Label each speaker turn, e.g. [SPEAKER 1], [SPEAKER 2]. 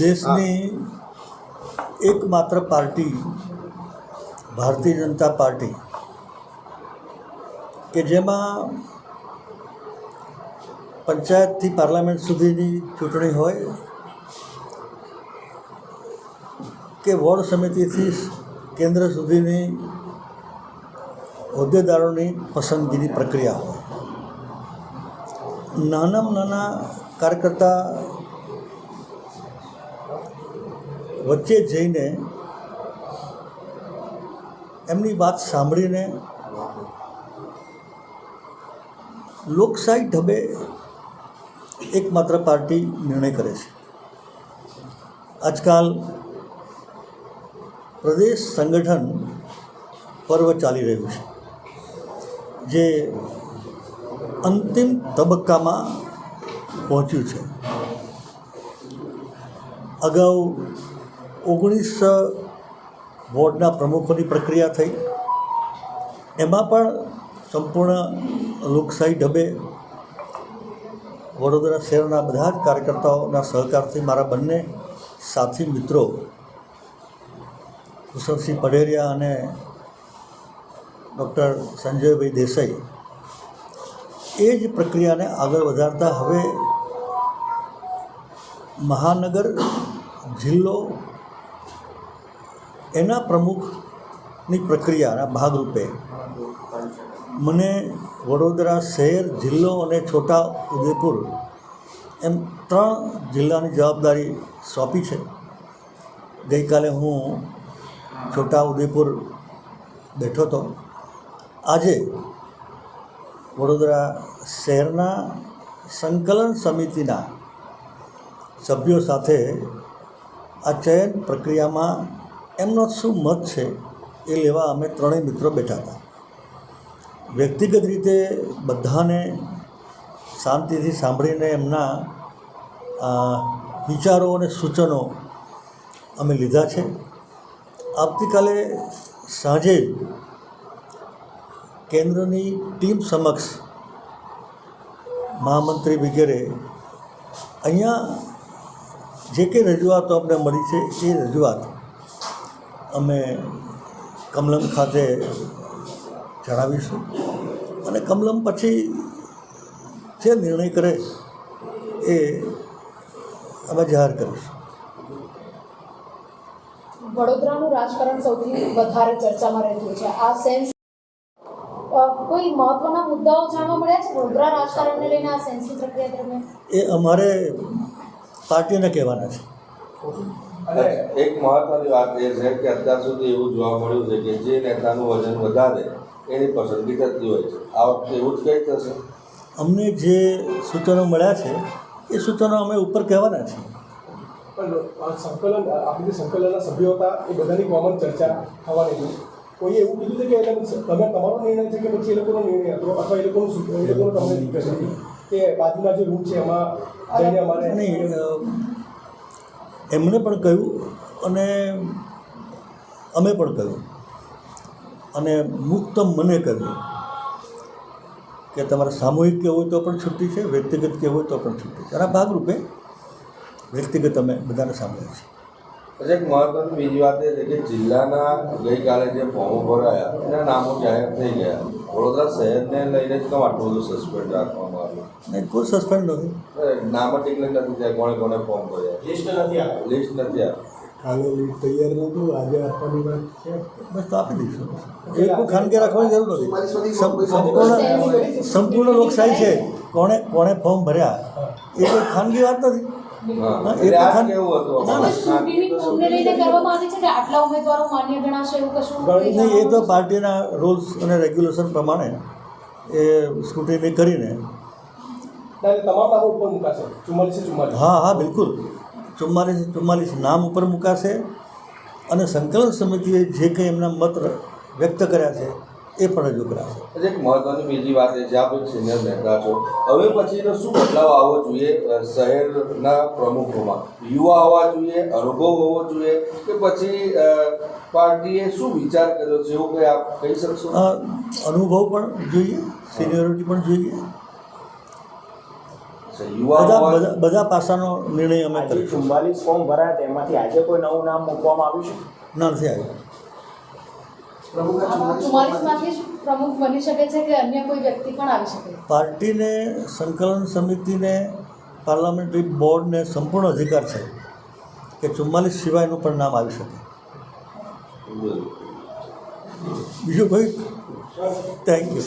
[SPEAKER 1] દેશની એકમાત્ર party Bharatiya Janata party કે જેમાં પંચાયતથી પાર્લામેન્ટ સુધીની ચૂંટણી હોય કે વોર્ડ સમિતિથી કેન્દ્ર સુધીની હોદ્દેદારોની પસંદગીની પ્રક્રિયા હોય. નાનામાં નાના કાર્યકર્તા વચ્ચે જઈને એમની વાત સાંભળીને લોકશાહી ઢબે એકમાત્ર પાર્ટી નિર્ણય કરે છે. આજકાલ પ્રદેશ સંગઠન પર્વ ચાલી રહ્યું છે, જે અંતિમ તબક્કામાં પહોંચ્યું છે. અગાઉ ઓગણીસ વોર્ડના પ્રમુખોની પ્રક્રિયા થઈ. એમાં પણ સંપૂર્ણ લોકશાહી ઢબે વડોદરા શહેરના બધા જ કાર્યકર્તાઓના સહકારથી મારા બંને સાથી મિત્રો, કુશલસિંહ પઢેરિયા અને ડૉક્ટર સંજયભાઈ દેસાઈ, એ જ પ્રક્રિયાને આગળ વધારતા હવે મહાનગર, જિલ્લો એના પ્રમુખની પ્રક્રિયાના ભાગરૂપે મને વડોદરા શહેર, જિલ્લો અને છોટા ઉદેપુર એમ ત્રણ જિલ્લાની જવાબદારી સોંપી છે. ગઈકાલે હું છોટા ઉદેપુર બેઠો હતો. આજે વડોદરા શહેરના સંકલન સમિતિના સભ્યો સાથે આ ચયન પ્રક્રિયામાં એમનો શું મત છે એ લેવા અમે ત્રણેય મિત્રો બેઠા હતા. વ્યક્તિગત રીતે બધાને શાંતિથી સાંભળીને એમના વિચારો અને સૂચનો અમે લીધા છે. આવતીકાલે સાંજે કેન્દ્રની ટીમ સમક્ષ મહામંત્રી વગેરે અહીંયા જે કંઈ રજૂઆતો અમને મળી છે એ રજૂઆત અમે કમલમ ખાતે જણાવીશું. અને કમલમ પછી જે નિર્ણય કરે એ અમે જાહેર કરીશું.
[SPEAKER 2] વડોદરાનું રાજકારણ સૌથી વધારે ચર્ચામાં રહેતું છે. આ સેન્સ કોઈ મહત્વના મુદ્દાઓ જાણવા મળ્યા છે? વડોદરા રાજકારણને લઈને આ સેન્સની પ્રક્રિયા દરમિયાન?
[SPEAKER 1] એ અમારે પાર્ટીને કહેવાના છે.
[SPEAKER 3] અને એક મહત્વની વાત એ છે કે અત્યાર સુધી એવું જોવા મળ્યું છે કે જે નેતાનું વજન વધારે એની પસંદગી થતી હોય છે. આ વખતે એવું જ કંઈ થશે?
[SPEAKER 1] અમને જે સૂચનો મળ્યા છે એ સૂચનો અમે ઉપર કહેવાના છીએ.
[SPEAKER 4] પણ સંકલન આપણે જે સંકલનના સભ્યો હતા એ બધાની કોમન ચર્ચા થવાની હતી. કોઈએ એવું કીધું છે કે એટલે તમે તમારો નિર્ણય છે કે પછી એ લોકોનો નિર્ણય હતો અથવા એ લોકોનું એ લોકોનું તમને દિક્કત હતી કે બાજુના જે રૂમ છે એમાં જઈને અમારે
[SPEAKER 1] નહીં એમણે પણ કહ્યું અને અમે પણ કહ્યું. અને મુક્ત મને કહ્યું કે તમારે સામૂહિક કહેવું હોય તો પણ છુટ્ટી છે, વ્યક્તિગત કહેવું હોય તો પણ છુટ્ટી છે. એના ભાગરૂપે વ્યક્તિગત અમે બધાને સાંભળ્યા છે
[SPEAKER 3] પછી એક મહત્વની બીજી વાત એ છે કે જિલ્લાના ગઈકાલે જે ફોર્મો ભરાયા, એના નામો જાહેર થઈ ગયા. વડોદરા શહેરને લઈને જ કેમ આટલું બધું સસ્પેન્ડ રાખવામાં આવ્યું.
[SPEAKER 1] નહીં કોઈ સસ્પેન્ડ નથી
[SPEAKER 3] નામ જ ડિક્લેર નથી થયા કોણે કોણે ફોર્મ ભર્યા?
[SPEAKER 4] લિસ્ટ નથી આવ્યું
[SPEAKER 3] લિસ્ટ નથી આવ્યું
[SPEAKER 5] કાલે લીટ તૈયાર નહોતું આજે આપવાની વાત છે.
[SPEAKER 1] બસ તો આપી દઈશું. એ કોઈ ખાનગી રાખવાની જરૂર નથી. સંપૂર્ણ સંપૂર્ણ લોકશાહી છે. કોણે કોણે ફોર્મ ભર્યા? એ કોઈ ખાનગી વાત નથી.
[SPEAKER 3] હા
[SPEAKER 1] હા, એ
[SPEAKER 3] એટલે આ
[SPEAKER 1] ખાન-
[SPEAKER 3] કેવું હતું
[SPEAKER 1] ના, ના.
[SPEAKER 2] સ્કૂટીની ફોર્મને લઈને કરવામાં આવી છે કે આટલા ઉમેદવારો માન્ય ગણાશે એવું કશું કંઈ
[SPEAKER 1] નહીં એ તો પાર્ટીના રૂલ્સ અને રેગ્યુલેશન પ્રમાણે એ સ્કૂટીની કરીને. હા હા બિલકુલ. ચુમ્માલીસ ચુમ્માલીસ નામ ઉપર મુકાશે અને સંકલન સમિતિએ જે કંઈ એમના મત વ્યક્ત કર્યા છે એ પણ રજૂ કરાશે
[SPEAKER 3] એક મહત્વની બીજી વાત એ છે આપ સિનિયર નેતા છો. હવે પછીનો શું બદલાવ આવવો જોઈએ શહેરના પ્રમુખોમાં? યુવા હોવા જોઈએ અનુભવ હોવો જોઈએ કે પછી પાર્ટીએ શું વિચાર કર્યો છે એવું કંઈ આપ કહી શકશો?
[SPEAKER 1] અનુભવ પણ જોઈએ સિનિયોરિટી પણ જોઈએ. બધા બધા પાસાનો નિર્ણય અમે કરીશું.
[SPEAKER 6] ચુમ્માલીસ ફોર્મ ભરાયા તેમાંથી આજે કોઈ નવું નામ મૂકવામાં આવ્યું છે?
[SPEAKER 1] ના નથી આવ્યું.
[SPEAKER 2] પ્રમુખ બની શકે છે કે અન્ય કોઈ વ્યક્તિ પણ આવી શકે?
[SPEAKER 1] પાર્ટીને સંકલન સમિતિને પાર્લામેન્ટરી બોર્ડને સંપૂર્ણ અધિકાર છે કે ચુમ્માલીસ સિવાયનું પણ નામ આવી શકે. બીજું કોઈ? Thank you